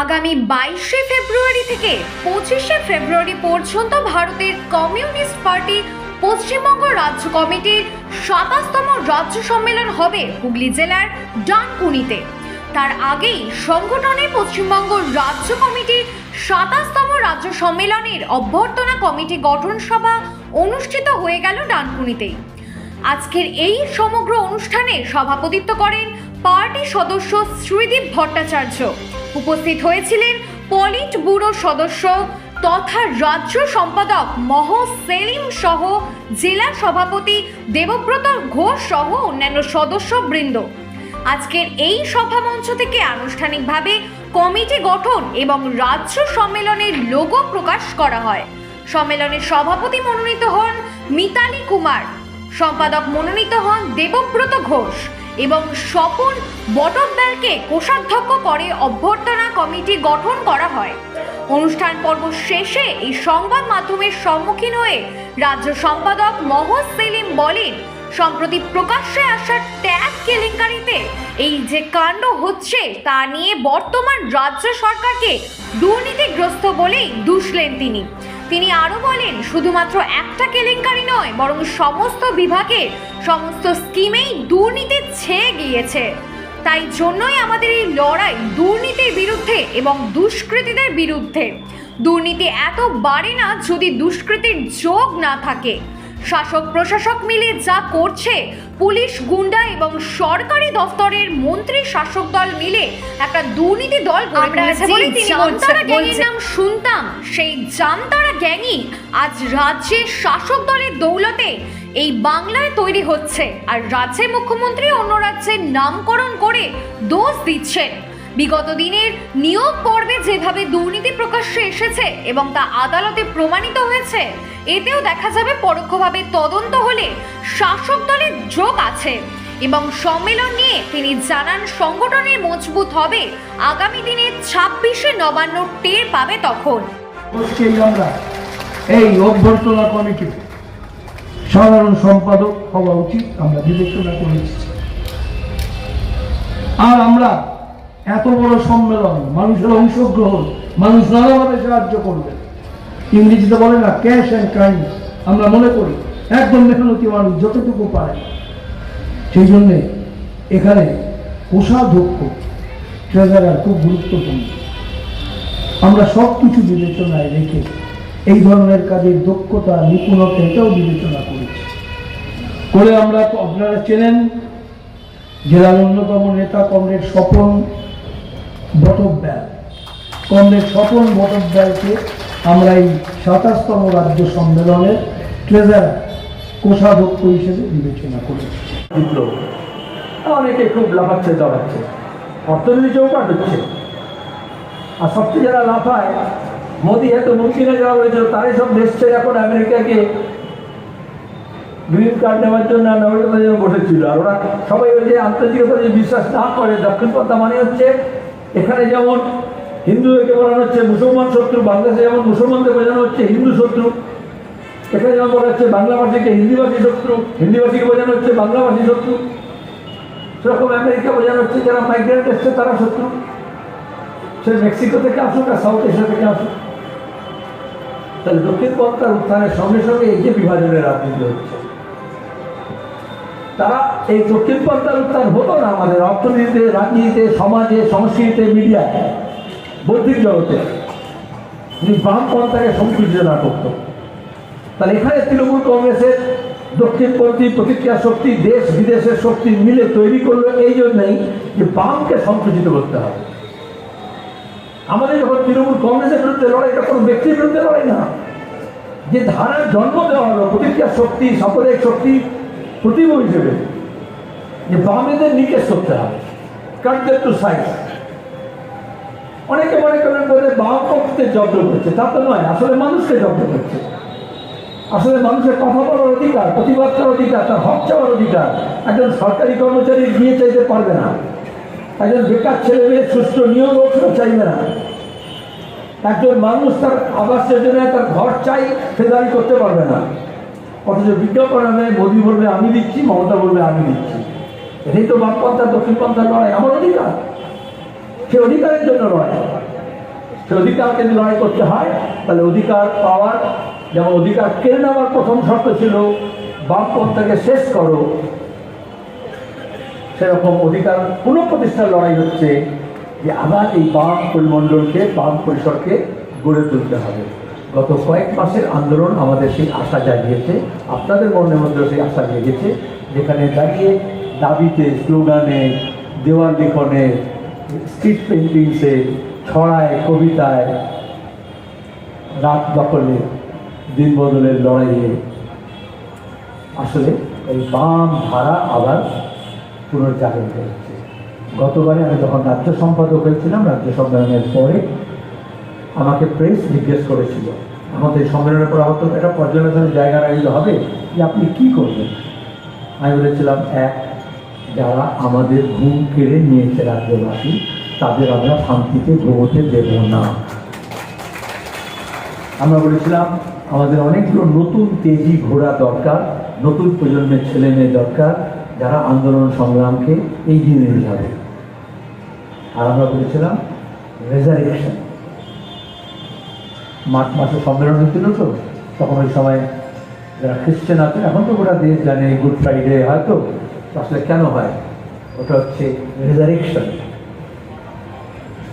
আগামী বাইশে ফেব্রুয়ারি থেকে পঁচিশে ফেব্রুয়ারি পর্যন্ত ভারতের কমিউনিস্ট পার্টি পশ্চিমবঙ্গ রাজ্য কমিটির সাতাশতম রাজ্য সম্মেলন হবে হুগলি জেলার ডানকুনিতে। তার আগেই সংগঠনের পশ্চিমবঙ্গ রাজ্য কমিটির সাতাশতম রাজ্য সম্মেলনের অভ্যর্থনা কমিটি গঠন সভা অনুষ্ঠিত হয়ে গেল ডানকুনিতেই আজকের এই সমগ্র অনুষ্ঠানে সভাপতিত্ব করেন পার্টি সদস্য শ্রীদীপ ভট্টাচার্য। উপস্থিত হয়েছিলেন পলিট ব্যুরো সদস্য তথা রাজ্য সম্পাদক মহ সেলিম সহ জেলা সভাপতি দেবব্রত ঘোষ সহ অন্যান্য সদস্যবৃন্দ। আজকের এই সভা মঞ্চ থেকে আনুষ্ঠানিকভাবে কমিটি গঠন এবং রাজ্য সম্মেলনের লোগো প্রকাশ করা হয়। সম্মেলনের সভাপতি মনোনীত হন মিতালি কুমার, সম্পাদক মনোনীত হন দেবব্রত ঘোষ এবং স্বপন বটদ্দালকে কোষাধ্যক্ষ করে অভ্যর্থনা কমিটি গঠন করা হয়। অনুষ্ঠান পর্ব শেষে এই সংবাদ মাধ্যমের সম্মুখীন হয়ে রাজ্য সম্পাদক মহজ সেলিম বলেন, সম্প্রতি প্রকাশ্যে আসা ট্যাগ কেলেঙ্কারিতে এই যে কাণ্ড হচ্ছে, তা নিয়ে বর্তমান রাজ্য সরকারকে দুর্নীতিগ্রস্ত বলেই দুষলেন তিনি। তিনি আরও বলেন, শুধুমাত্র একটা কেলেঙ্কারি নয়, বরং সমস্ত বিভাগে, সমস্ত স্কিমেই দুর্নীতি ছেয়ে গিয়েছে। তাই জন্যই আমাদের এই লড়াই দুর্নীতির বিরুদ্ধে এবং দুষ্কৃতীদের বিরুদ্ধে। দুর্নীতি এত বাড়ে না যদি দুষ্কৃতির যোগ না থাকে। শাসক প্রশাসক মিলে যা করছে পুলিশ গুন্ডা এবং সরকারি দফতরের মন্ত্রী শাসক দল মিলে একটা দুর্নীতি দল আমরা জামতারা গ্যাংয়ের নাম শুনতাম। সেই জামতারা গ্যাংই আজ রাজ্যের শাসক দলের দৌলতে এই বাংলায় তৈরি হচ্ছে। আর রাজ্যের মুখ্যমন্ত্রী অন্য রাজ্যের নামকরণ করে দোষ দিচ্ছেন। বিগত দিনের নিয়োগ পর্বে যেভাবে দুর্নীতি প্রকাশ্যে এসেছে এবং তা আদালতে প্রমাণিত হয়েছে, এতেও দেখা যাবে পরোক্ষভাবে তদন্ত হলে শাসক দলের যোগ আছে এবং সম্মেলন নিয়ে তিনি জানান সংগঠনের মজবুত হবে। আগামী দিনে ছাব্বিশে নবান্ন টের পাবে তখন। এই অভ্যর্থনা কমিটি সাধারণ সম্পাদক হওয়া উচিত, আমরা বিবেচনা করেছি আর আমরা এত বড় সম্মেলন, মানুষের অংশগ্রহণ, মানুষ নানাভাবে সাহায্য করবে। ইংরেজিতে বলে না ক্যাশ অ্যান্ড কাইন্ড আমরা মনে করি, একদম মেহনতি মানুষ যতটুকু পারে। সেই জন্যে এখানে কোষাধ্যক্ষ ট্রেজারার খুব গুরুত্বপূর্ণ। আমরা সব কিছু বিবেচনায় রেখে এই ধরনের কাজের দক্ষতা, নিপুণতা এটাও বিবেচনা করেছি। করে আমরা আপনারা চেনেন, জেলার অন্যতম নেতা কমরেড স্বপন বটব্যাল। কমরেড স্বপন বটব্যালকে আমরা এই সাতাশতম রাজ্য সম্মেলনের ট্রেজার কোষাধ্যক্ষ হিসেবে বিবেচনা করেছি অনেকে খুব লাফাচ্ছে দাঁড়াচ্ছে অর্থনীতি চৌকাট হচ্ছে। আর সবচেয়ে যারা লাফায়, মোদি এত মুমকিনে যাওয়া হয়েছিল, তারাই সব দেশ ছেড়ে এখন আমেরিকাকে গ্রিন কার্ড নেওয়ার জন্য নাগরিকতার জন্য বসেছিল। আর ওরা সবাই ওই যে আন্তর্জাতিকতা যে বিশ্বাস না করে দক্ষিণপন্থা মানে হচ্ছে এখানে যেমন হিন্দুদেরকে বোঝানো হচ্ছে মুসলমান শত্রু, বাংলাদেশে যেমন মুসলমানদের বোঝানো হচ্ছে হিন্দু শত্রু, এখানে যেমন বলা হচ্ছে বাংলাভাষীকে হিন্দিভাষী শত্রু, হিন্দিভাষীকে বোঝানো হচ্ছে বাংলাভাষী শত্রু। সেরকম আমেরিকা বোঝানো হচ্ছে যারা মাইগ্রেন্ট এসছে তারা শত্রু। সে মেক্সিকো থেকে আসুক আর সাউথ এশিয়া থেকে আসুক। তাহলে দক্ষিণ পন্থার উত্থানের সঙ্গে সঙ্গে এই যে বিভাজনের রাজনীতি হচ্ছে। তারা এই দক্ষিণ পন্থার উত্থান হতো না আমাদের অর্থনীতিতে, রাজনীতিতে, সমাজে, সংস্কৃতিতে, মিডিয়ায়, বৌদ্ধিক জগতে। যিনি বামপন্থাকে সংকুচনা করতো। তাহলে এখানে তৃণমূল কংগ্রেসের দক্ষিণপন্থী প্রতিক্রিয়া শক্তি, দেশ বিদেশের শক্তি মিলে তৈরি করল এই জন্যই যে বামকে সংকুচিত করতে হবে। আমাদের যখন তৃণমূল কংগ্রেসের বিরুদ্ধে লড়াই, এটা কোনো ব্যক্তির বিরুদ্ধে লড়াই না। যে ধারার জন্ম দেওয়া হলো, প্রতিক্রিয়া শক্তি, সাম্প্রদায়িক শক্তি প্রতিভ হিসেবে যে বামেদের নিকেশ করতে হবে। কাটদের টু সাইড অনেকে মনে করেন বোধ বাম পক্ষকে জব্দ করছে, তা তো নয়, আসলে মানুষকে জব্দ করছে। আসলে মানুষের কথা বলার অধিকার, প্রতিবাদ করার অধিকার, তার হক চাওয়ার অধিকার একজন সরকারি কর্মচারী গিয়ে চাইতে পারবে না। একজন বেকার ছেলে মেয়ে সুস্থ হোক সেটা চাইবে না। একজন মানুষ তার আবাস যোজনায় তার ঘর চাই দাবি করতে পারবে না। অথচ বিজ্ঞাপন আমি মোদী বলবে, আমি দিচ্ছি, মমতা বলবে, আমি দিচ্ছি। এটাই তো বামপন্থা দক্ষিণপন্থার লড়াই, আমার অধিকার। সে অধিকারের জন্য নয় সে অধিকারকে যদি লড়াই করতে হয়, তাহলে অধিকার পাওয়ার, যেমন অধিকার কেড়ে নেওয়ার প্রথম শর্ত ছিল বামপন্থাকে শেষ করো। সেরকম অধিকার পুনঃপ্রতিষ্ঠার লড়াই হচ্ছে যে আবার এই বাম পরিমণ্ডলকে বাম পরিসরকে গড়ে তুলতে হবে। গত কয়েক মাসের আন্দোলন আমাদের সেই আশা জাগিয়েছে, আপনাদের মনের মধ্যেও সেই আশা জেগেছে যেখানে দাঁড়িয়ে দাবিতে, স্লোগানে, দেওয়াল লিখনে স্ট্রিট পেন্টিংসে ছড়ায়, কবিতায় রাত দখলে দিন বদলের লড়াইয়ে। আসলে এই বাম ধারা আবার পুনর্জাগরিত হচ্ছে গতবারে আমি যখন রাজ্য সম্পাদক হয়েছিলাম রাজ্য সম্মেলনের পরে আমাকে প্রেস জিজ্ঞেস করেছিল। আমাদের সম্মেলনের পর হতো এটা পর্যালোচনার জায়গা রাখলে হবে যে আপনি কি করবেন। আমি বলেছিলাম, এক, যারা আমাদের ঘুম কেড়ে নিয়েছে রাজ্যবাসী, তাদের আমরা শান্তিতে ঘুমোতে দেব না। আমরা বলেছিলাম, আমাদের অনেকগুলো নতুন তেজি ঘোড়া দরকার, নতুন প্রজন্মের ছেলে মেয়ে দরকার, যারা আন্দোলন সংগ্রামকে এগিয়ে নিয়ে যাবে। আর আমরা বলেছিলাম রেজারেকশন মার্চ মাসে সম্মেলন হয়েছিল তো, তখন ওই সময় যারা খ্রিস্টান আছে এখন তো গোটা দেশ জানে, গুড ফ্রাইডে হয়তো আসলে কেন হয়? ওটা হচ্ছে রেজারেকশন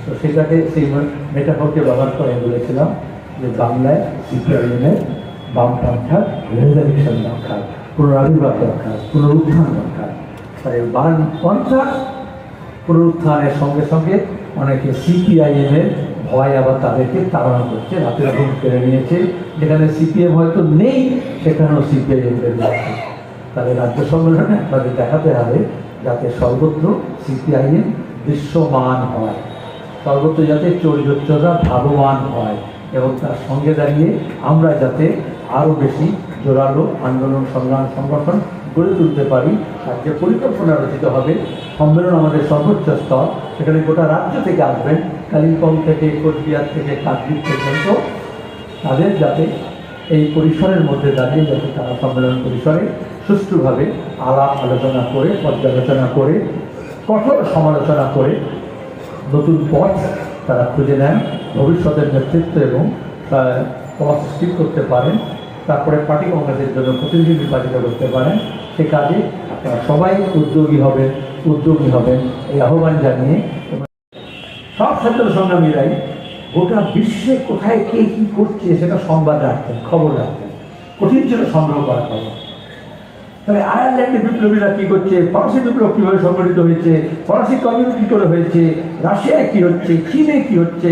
তো সেটাকে সেই মেটাফোরকে ব্যবহার করে বলেছিলাম যে বাংলায় সিপিআইএমের বামপন্থার রেজারেকশন দরকার, পুনরাবির্ভাব দরকার, পুনরুত্থান দরকার। তাই বামপন্থা পুনরুত্থানের সঙ্গে সঙ্গে অনেকে সিপিআইএমের ভয় আবার তাদেরকে তাড়ানো করছে রাতের ঘুম কেড়ে নিয়েছে। যেখানে সিপিএম হয়তো নেই, সেখানেও সিপিআইএম বেরিয়ে যাচ্ছে তাহলে রাজ্য সম্মেলনে আপনাদের দেখাতে হবে, যাতে সর্বত্র সিপিআইএম দৃশ্যমান হয়। সর্বত্র যাতে চরিত্রটা ভাবমান হয়। এবং তার সঙ্গে দাঁড়িয়ে আমরা যাতে আরও বেশি জোরালো আন্দোলন, সংগ্রাম, সংগঠন গড়ে তুলতে পারি আর যে পরিকল্পনা রচিত হবে, সম্মেলন আমাদের সর্বোচ্চ স্তর। সেখানে গোটা রাজ্য থেকে আসবেন। কালিম্পং থেকে, কোচবিহার থেকে, কাকদ্বীপ পর্যন্ত তাদের যাতে এই পরিসরের মধ্যে দাঁড়িয়ে যাতে তারা সম্মেলন পরিসরে সুষ্ঠুভাবে আলাপ আলোচনা করে, পর্যালোচনা করে, কঠোর সমালোচনা করে নতুন পথ তারা খুঁজে নেন, ভবিষ্যতের নেতৃত্ব এবং পথ সৃষ্টি করতে পারেন, তারপরে পার্টি কংগ্রেসের জন্য প্রতিনিধি নির্বাচিত করতে পারেন। সে কাজে সবাই উদ্যোগী হবেন উদ্যোগী হবেন, এই আহ্বান জানিয়ে সব ছাত্র সংগ্রামীরাই গোটা বিশ্বে কোথায় কে কী করছে সেটা সংবাদ রাখতেন, খবর রাখতেন। কঠিন ছিল সংগ্রহ করা খবর। তাহলে আয়ারল্যান্ডে বিপ্লবীরা কি করছে? ফরাসি বিপ্লব কীভাবে সংগঠিত হয়েছে? ফরাসি কমিউনিটি করে হয়েছে? রাশিয়ায় কি হচ্ছে? চীনে কি হচ্ছে?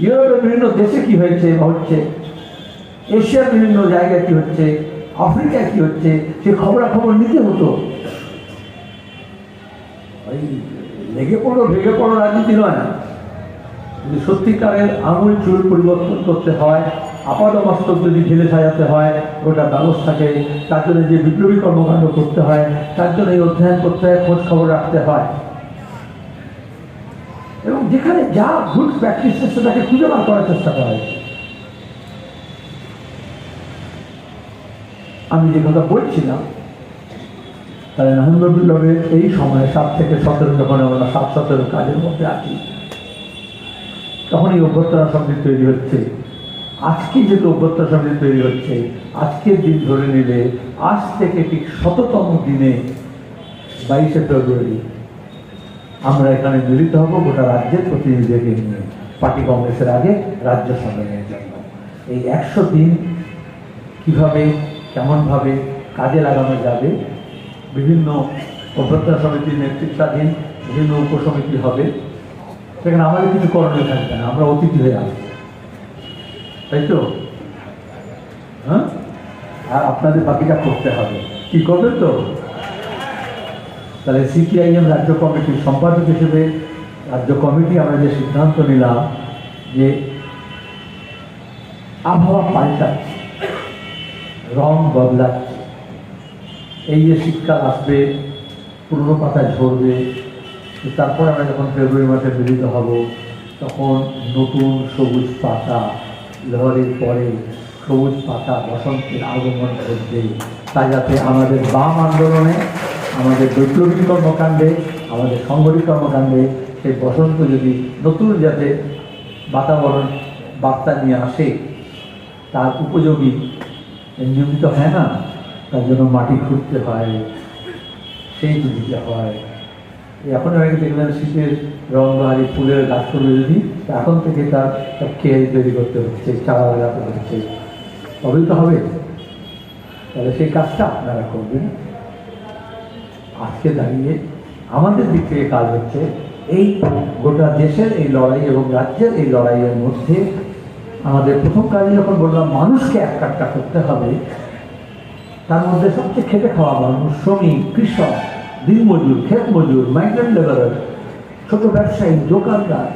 ইউরোপের বিভিন্ন দেশে কি হয়েছে হচ্ছে? এশিয়ার বিভিন্ন জায়গায় কি হচ্ছে? আফ্রিকায় কি হচ্ছে? সে খবরাখবর নিতে হতো। লেগে পড়ো ভেঙে পড়ো রাজনীতি নয়। যদি সত্যিকারের আমূল চুল পরিবর্তন করতে হয়, আপাত বাস্তব যদি ঢেলে সাজাতে হয়, গোটা ব্যবস্থাকে, তার জন্য যে বিপ্লবী কর্মকাণ্ড করতে হয়, তার জন্য এই অধ্যয়ন করতে হয়, খোঁজ খবর রাখতে হয়। এবং যেখানে যা গুড প্র্যাকটিস সেটাকে খুঁজে বার করার চেষ্টা করা হয়েছে। আমি যে কথা বলছিলাম তাহলে বিপ্লবের এই সময় সাত থেকে সতেরো যখন আমরা সাত সতেরো কাজের মধ্যে আছি, তখন এই অভ্যর্থনা সংগীত তৈরি হচ্ছে। আজকে যেহেতু অভ্যর্থনা সংগীত তৈরি হচ্ছে, আজকের দিন ধরে নিলে আজ থেকে ঠিক শততম দিনে বাইশে ফেব্রুয়ারি আমরা এখানে মিলিত হব গোটা রাজ্যের প্রতিনিধিদেরকে নিয়ে। পার্টি কংগ্রেসের আগে রাজ্য সম্মেলনের জন্য এই একশো দিন কীভাবে, কেমনভাবে কাজে লাগানো যাবে বিভিন্ন অভ্যর্থনা সমিতির নেতৃত্বাধীন বিভিন্ন উপসমিতি হবে। সেখানে আমাদের কিছু করণীয় থাকবে না, আমরা অতিথি হয়ে আসব। তাই তো? হ্যাঁ? আর আপনাদের বাকিটা করতে হবে। কি করবেন তো? তাহলে সিপিআইএম রাজ্য কমিটির সম্পাদক হিসেবে রাজ্য কমিটি আমরা যে সিদ্ধান্ত নিলাম যে আবহাওয়া পাল্টাচ্ছে, রং বদলাচ্ছে এই যে শীতকাল আসবে, পুরনো পাতা ঝরবে, তারপর আমরা যখন ফেব্রুয়ারি মাসে মিলিত হব, তখন নতুন সবুজ পাতা, লহরের পরে সবুজ পাতা বসন্তের আগমন ঘটবে। তা যাতে আমাদের বাম আন্দোলনে, আমাদের বৈপ্লবিক কর্মকাণ্ডে, আমাদের সংগঠিত কর্মকাণ্ডে সেই বসন্ত যদি নতুন যাতে বাতাবরণ, বার্তা নিয়ে আসে, তার উপযোগী, নিয়মিত হয় না? তার জন্য মাটি খুঁড়তে হয়, সেই দিতে হয়। এখন অনেকে দেখলেন শীতের রংবাহারি ফুলের গাছ করবে যদি এখন থেকে তার খেয়ে তৈরি করতে হচ্ছে, চারা লাগাতে হচ্ছে। তবেই তো হবে। তাহলে সেই কাজটা আপনারা করবেন। আজকে দাঁড়িয়ে আমাদের দিক থেকে কাজ হচ্ছে এই গোটা দেশের এই লড়াই এবং রাজ্যের এই লড়াইয়ের মধ্যে আমাদের প্রথম কাজে যখন বললাম, মানুষকে এক কাটটা করতে হবে তার মধ্যে সবচেয়ে খেটে খাওয়া মানুষ শ্রমিক, কৃষক দিনমজুর ক্ষেত মজুর মাইগ্রেন্ট লেবারার ছোট ব্যবসায়ী, দোকানদার,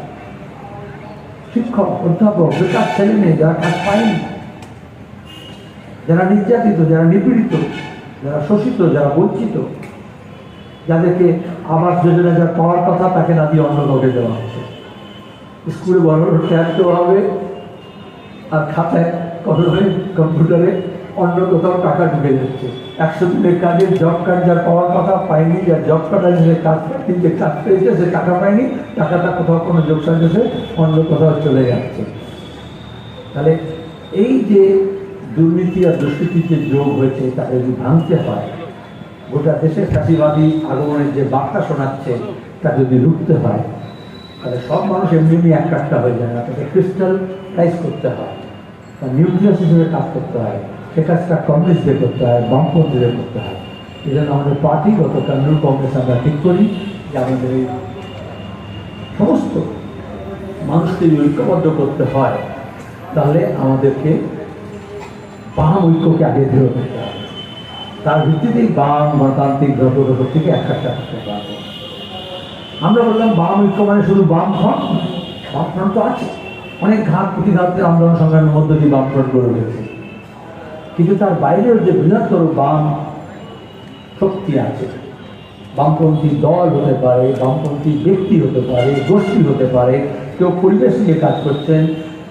শিক্ষক, অধ্যাপক, বেকার ছেলে মেয়ে যারা কাজ পায়নি যারা নির্যাতিত, যারা নিপীড়িত, যারা শোষিত, যারা বঞ্চিত, যাদেরকে আবাস যোজনা যা পাওয়ার কথা তাকে না দিয়ে অন্য কাউকে দেওয়া হচ্ছে। স্কুলে বড় ট্যাগ দেওয়া হবে, আর খাতায় কলমে, কম্পিউটারে অন্য কোথাও টাকা ঢুকে যাচ্ছে। একশো দিনের কাজের জব কার্ড যার পাওয়ার কথা পায়নি, যার জব কার্ড আছে কাজ যে কাজ পেয়েছে, সে টাকা পায়নি, টাকাটা কোথাও কোনো যোগ সাজেছে অন্য কোথাও চলে যাচ্ছে। তাহলে এই যে দুর্নীতি আর দুষ্কৃতির যে যোগ হয়েছে তাকে যদি ভাঙতে হয়, গোটা দেশের চাষিবাদী আগমনের যে বার্তা শোনাচ্ছে, তা যদি রুখতে হয়, তাহলে সব মানুষ এমনি এমনি এক কাটটা হয়ে যায় না। তাকে ক্রিস্টালাইজ করতে হয় বা নিউক্লিয়াস হিসেবে কাজ করতে হয়। সে কাজটা কমিউনিস্টদের করতে হয় বামপন্থীদের করতে হয়। এই জন্য আমাদের পার্টিগত তৃণমূল কংগ্রেস আমরা ঠিক করি যে আমাদের এই সমস্ত মানুষকে যদি ঐক্যবদ্ধ করতে হয়, তাহলে আমাদেরকে বাম ঐক্যকে আগে দৃঢ় করতে হবে। তার ভিত্তিতেই বাম গণতান্ত্রিক দ্রব্য থেকে একটা করতে পারব। আমরা বললাম বাম ঐক্য মানে শুধু বাম ফ্রন্ট বাম ফ্রন্ট তো আছে। অনেক ঘাত, প্রতিঘাতে আন্দোলন সংগ্রামের মধ্য দিয়ে বাম ফ্রন্ট গড়ে উঠেছে। কিন্তু তার বাইরেও যে বৃহত্তর বাম শক্তি আছে, বামপন্থী দল হতে পারে, বামপন্থী ব্যক্তি হতে পারে, গোষ্ঠী হতে পারে, কেউ পরিবেশ নিয়ে কাজ করছেন,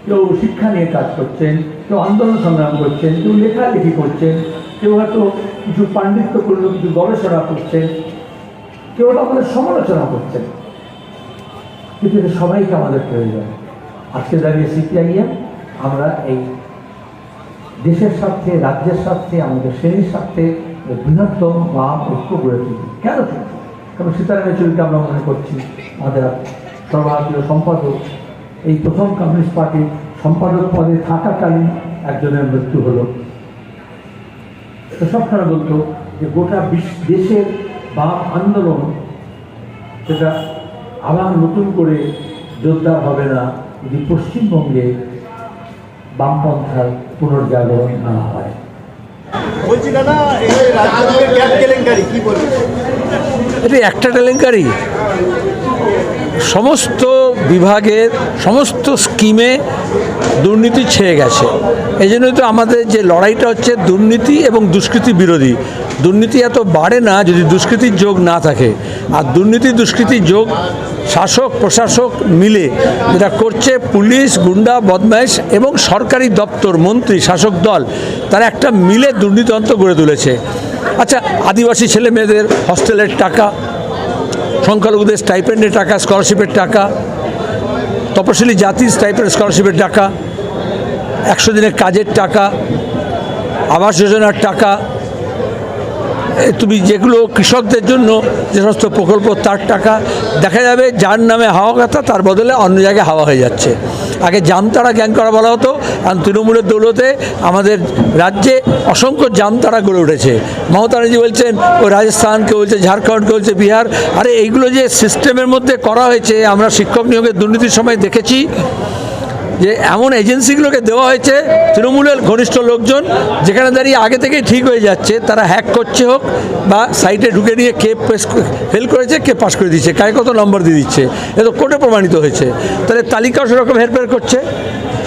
কেউ শিক্ষা নিয়ে কাজ করছেন, কেউ আন্দোলন সংগ্রাম করছেন, কেউ লেখালেখি করছেন, কেউ হয়তো কিছু পাণ্ডিত্য করলেও কিছু গবেষণা করছেন, কেউ হয়তো আমাদের সমালোচনা করছেন। কিন্তু এটা সবাইকে আমাদের প্রয়োজন। আজকে দাঁড়িয়ে সিপিআইএম, আমরা এই দেশের স্বার্থে, রাজ্যের স্বার্থে, আমাদের শ্রেণির স্বার্থে বৃহত্তম বাম ঐক্য গড়ে তুলি কেন কারণ সীতারাম চুরিকে আমরা মনে করছি, আমাদের সর্বভারতীয় সম্পাদক, এই প্রথম কমিউনিস্ট পার্টির সম্পাদক পদে থাকাকালীন একজনের মৃত্যু হলো। সবসময় বলতো যে গোটা দেশের বাম আন্দোলন সেটা আবার নতুন করে জোরদার হবে না, যদি পশ্চিমবঙ্গে বামপন্থার পুনর্জাগরণ না হয়। বলছি দাদা এই যে রাজ্যের গ্যাস কেলেঙ্কারি কি বলবেন? এটা একটা কেলেঙ্কারি। সমস্ত বিভাগের সমস্ত স্কিমে দুর্নীতি ছেয়ে গেছে। এই জন্যই তো আমাদের যে লড়াইটা হচ্ছে দুর্নীতি এবং দুষ্কৃতি বিরোধী। দুর্নীতি এত বাড়ে না যদি দুষ্কৃতির যোগ না থাকে। আর দুর্নীতি দুষ্কৃতির যোগ শাসক, প্রশাসক মিলে যেটা করছে পুলিশ, গুন্ডা, বদমাইশ এবং সরকারি দপ্তর, মন্ত্রী, শাসক দল, তারা একটা মিলে দুর্নীতিতন্ত্র গড়ে তুলেছে। আচ্ছা আদিবাসী ছেলে মেয়েদের হস্টেলের টাকা, সংখ্যালঘুদের স্টাইপেন্ডের টাকা স্কলারশিপের টাকা তপশিলি জাতি স্টাইপের স্কলারশিপের টাকা একশো দিনের কাজের টাকা আবাস যোজনার টাকা তুমি যেগুলো কৃষকদের জন্য যে সমস্ত প্রকল্প, তার টাকা দেখা যাবে যার নামে হাওয়া কথা, তার বদলে অন্য জায়গায় হাওয়া হয়ে যাচ্ছে। আগে জামতারা জ্ঞান করা বলা হতো, কারণ তৃণমূলের দৌলতে আমাদের রাজ্যে অসংখ্য জামতারা গড়ে উঠেছে। মমতা বলছেন, ও রাজস্থান, কেউ বলছে ঝাড়খণ্ড, কেউ বলছে বিহার। আরে, এইগুলো যে সিস্টেমের মধ্যে করা হয়েছে, আমরা শিক্ষক নিয়োগের দুর্নীতির সময় দেখেছি। যে এমন এজেন্সিগুলোকে দেওয়া হয়েছে, তৃণমূলের ঘনিষ্ঠ লোকজন, যেখানে দাঁড়িয়ে আগে থেকেই ঠিক হয়ে যাচ্ছে, তারা হ্যাক করছে হোক বা সাইটে ঢুকে নিয়ে কে পেস ফেল করেছে, কে পাস করে দিচ্ছে কায় কত নম্বর দিয়ে দিচ্ছে, এ তো কোর্টে প্রমাণিত হয়েছে। তাহলে তালিকাও সেরকম হেরফের করছে।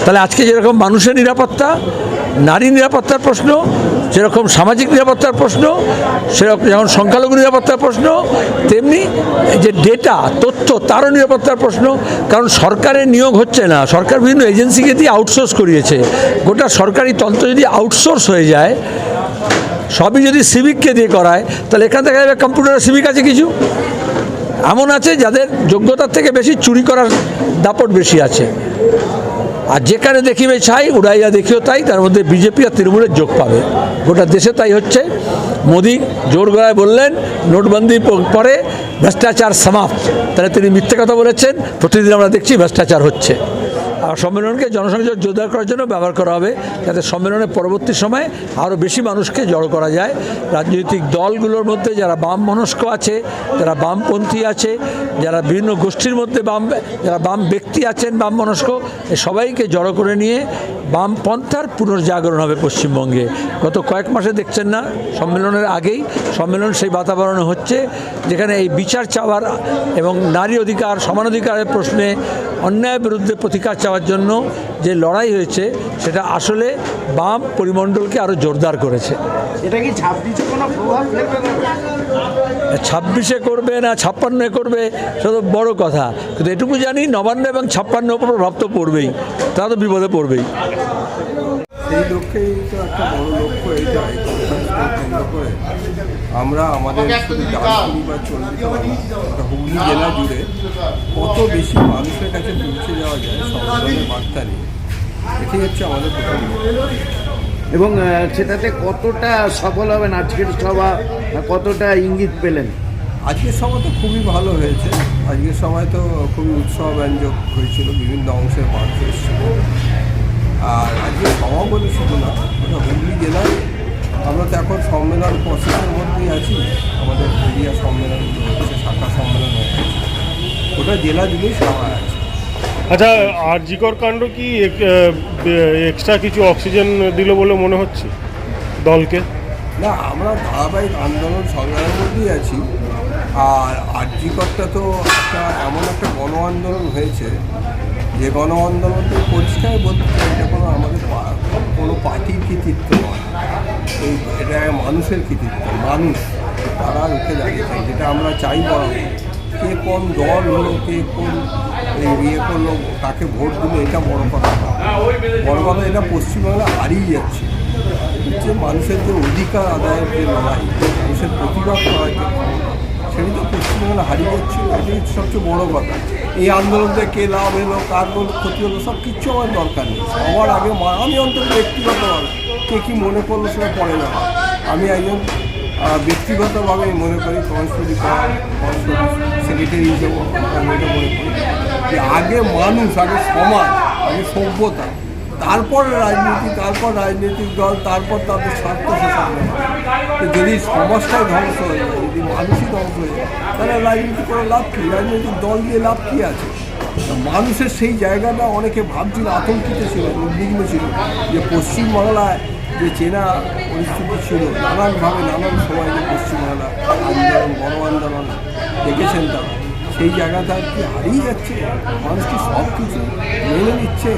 তাহলে আজকে যেরকম মানুষের নিরাপত্তা নারী নিরাপত্তার প্রশ্ন, যেরকম সামাজিক নিরাপত্তার প্রশ্ন, সেরকম যেমন সংখ্যালঘু নিরাপত্তার প্রশ্ন, তেমনি যে ডেটা তথ্য, তারও নিরাপত্তার প্রশ্ন, কারণ সরকারের নিয়োগ হচ্ছে না। সরকার বিভিন্ন এজেন্সিকে দিয়ে আউটসোর্স করিয়েছে। গোটা সরকারি তন্ত্র যদি আউটসোর্স হয়ে যায়, সবই যদি সিভিককে দিয়ে করায়, তাহলে এখান থেকে যাবে কম্পিউটারে সিভিক আছে কিছু? এমন আছে যাদের যোগ্যতার থেকে বেশি চুরি করার দাপট বেশি আছে। আর যেখানে দেখিবে ছাই উড়াইয়া দেখিও তাই, তার মধ্যে বিজেপি আর তৃণমূলের যোগ পাবে। গোটা দেশে তাই হচ্ছে। মোদি জোর গলায় বললেন নোটবন্দি পরে ভ্রষ্টাচার সমাপ্ত। তাহলে তিনি মিথ্যে কথা বলেছেন, প্রতিদিন আমরা দেখছি ভ্রষ্টাচার হচ্ছে। সম্মেলনকে জনসংযোগ জোরদার করার জন্য ব্যবহার করা হবে যাতে সম্মেলনের পরবর্তী সময়ে আরও বেশি মানুষকে জড়ো করা যায়। রাজনৈতিক দলগুলোর মধ্যে যারা বাম মনস্ক আছে, যারা বামপন্থী আছে, যারা বিভিন্ন গোষ্ঠীর মধ্যে বাম, যারা বাম ব্যক্তি আছেন বাম মনস্ক সবাইকে জড়ো করে নিয়ে বামপন্থার পুনর্জাগরণ হবে পশ্চিমবঙ্গে। গত কয়েক মাসে দেখছেন না, সম্মেলনের আগেই সম্মেলন সেই বাতাবরণে হচ্ছে, যেখানে এই বিচার চাওয়ার এবং নারী অধিকার, সমান অধিকারের প্রশ্নে অন্যায়ের বিরুদ্ধে প্রতিকার চাওয়ার জন্য যে লড়াই হয়েছে সেটা আসলে বাম পরিমণ্ডলকে আরও জোরদার করেছে। এটা কি ছাব্বিশে কোনো প্রভাব ছাব্বিশে করবে না ছাপ্পান্নে করবে সেটা তো বড় কথা। কিন্তু এটুকু জানি নবান্ন এবং ছাপ্পান্ন উপর প্রভাব তো পড়বেই তারা তো বিপদে পড়বেই। সেই লক্ষ্যেই তো একটা বড় লক্ষ্য করে। আমরা আমাদের বা হুগলি জেলা জুড়ে কত বেশি মানুষের কাছে পৌঁছে যাওয়া যায় সব ধরনের বার্তা নিয়ে এটাই হচ্ছে আমাদের প্রথম এবং সেটাতে কতটা সফল হবেন আজকের সভা কতটা ইঙ্গিত পেলেন? আজকের সময় তো খুবই ভালো হয়েছে। আজকের সময় তো খুবই উৎসব ব্যঞ্জক হয়েছিল বিভিন্ন অংশের মানুষ এসেছিল। আর আজকে সভা বলে শুধু না ওটা হুগলি জেলায় আমরা তো এখন সম্মেলন প্রসেসের মধ্যেই আছি। আমাদের এরিয়া সম্মেলন হচ্ছে শাখা সম্মেলন ওটা জেলা জুড়েই সভা আছে। আচ্ছা আর জিকর কাণ্ড কি এক্সট্রা কিছু অক্সিজেন দিল বলে মনে হচ্ছে দলকে? না আমরা ধারাবাহিক আন্দোলন সংগ্রামের মধ্যেই আছি। আর আর্যিকরটা তো একটা এমন একটা গণ আন্দোলন হয়েছে যে গণ আন্দোলন তো পরিষ্কার বলতে চাই এটা কোনো আমাদের কোনো পার্টির কৃতিত্ব নয়। এই এটা মানুষের কৃতিত্ব মানুষ তারা রুখে দাঁড়িয়েছে, যেটা আমরা চাই বরং কে কোন দল হলো, কে কোন ইয়ে করল, কাকে ভোট দিলো, এটা বড় কথা না। বড় কথা এটা পশ্চিমবাংলা হারিয়ে যাচ্ছে। যে মানুষের যে অধিকার আদায়ের যে লড়াই, মানুষের প্রতিবাদ করার যে সেটা তো পশ্চিমবাংলা হারিয়ে যাচ্ছে, এটাই সবচেয়ে বড় কথা। এই আন্দোলন থেকে কে লাভ এলো, কার বল ক্ষতি হলো, সব কিচ্ছু আমার দরকার নেই। সবার আগে আমি অন্তত ব্যক্তিগতভাবে কে কী মনে করল সেটা পড়ে না আমি একজন ব্যক্তিগতভাবে মনে করি কনস্টিটিউট সেক্রেটারি হিসেবে মনে করি। যে আগে মানুষ, আগে সমাজ, আগে সভ্যতা তারপর রাজনীতি, তারপর রাজনৈতিক দল, তারপর তাদের স্বার্থ নেই। তো যদি সমাজটাই ধ্বংস হয়ে যায়, যদি মানুষই ধ্বংস হয়ে যায়, তাহলে রাজনীতি করে লাভ কী? রাজনৈতিক দল দিয়ে লাভ কী আছে? মানুষের সেই জায়গাটা অনেকে ভাবছিল, আতঙ্কিত ছিল, উদ্বিগ্ন ছিল যে পশ্চিমবাংলায় যে চেনা পরিস্থিতি ছিল, নানানভাবে, নানান সময় যে পশ্চিমবাংলা আন্দোলন গণ আন্দোলন দেখেছেন তারা। সেই জায়গাটা কি হারিয়ে যাচ্ছে? মানুষ কি সব কিছু মেনে নিচ্ছে?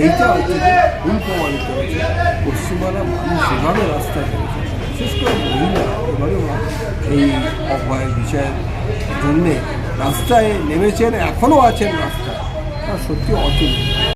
এইটা হচ্ছে যে ভুল প্রমাণিত হয়েছে। পশ্চিমবাংলার মানুষ এভাবে রাস্তায় নেমেছে বিশেষ করে মহিলা এবারেও এই অভয় বিষয়ের জন্যে রাস্তায় নেমেছেন, এখনও আছেন রাস্তায়। তা সত্যি অতুল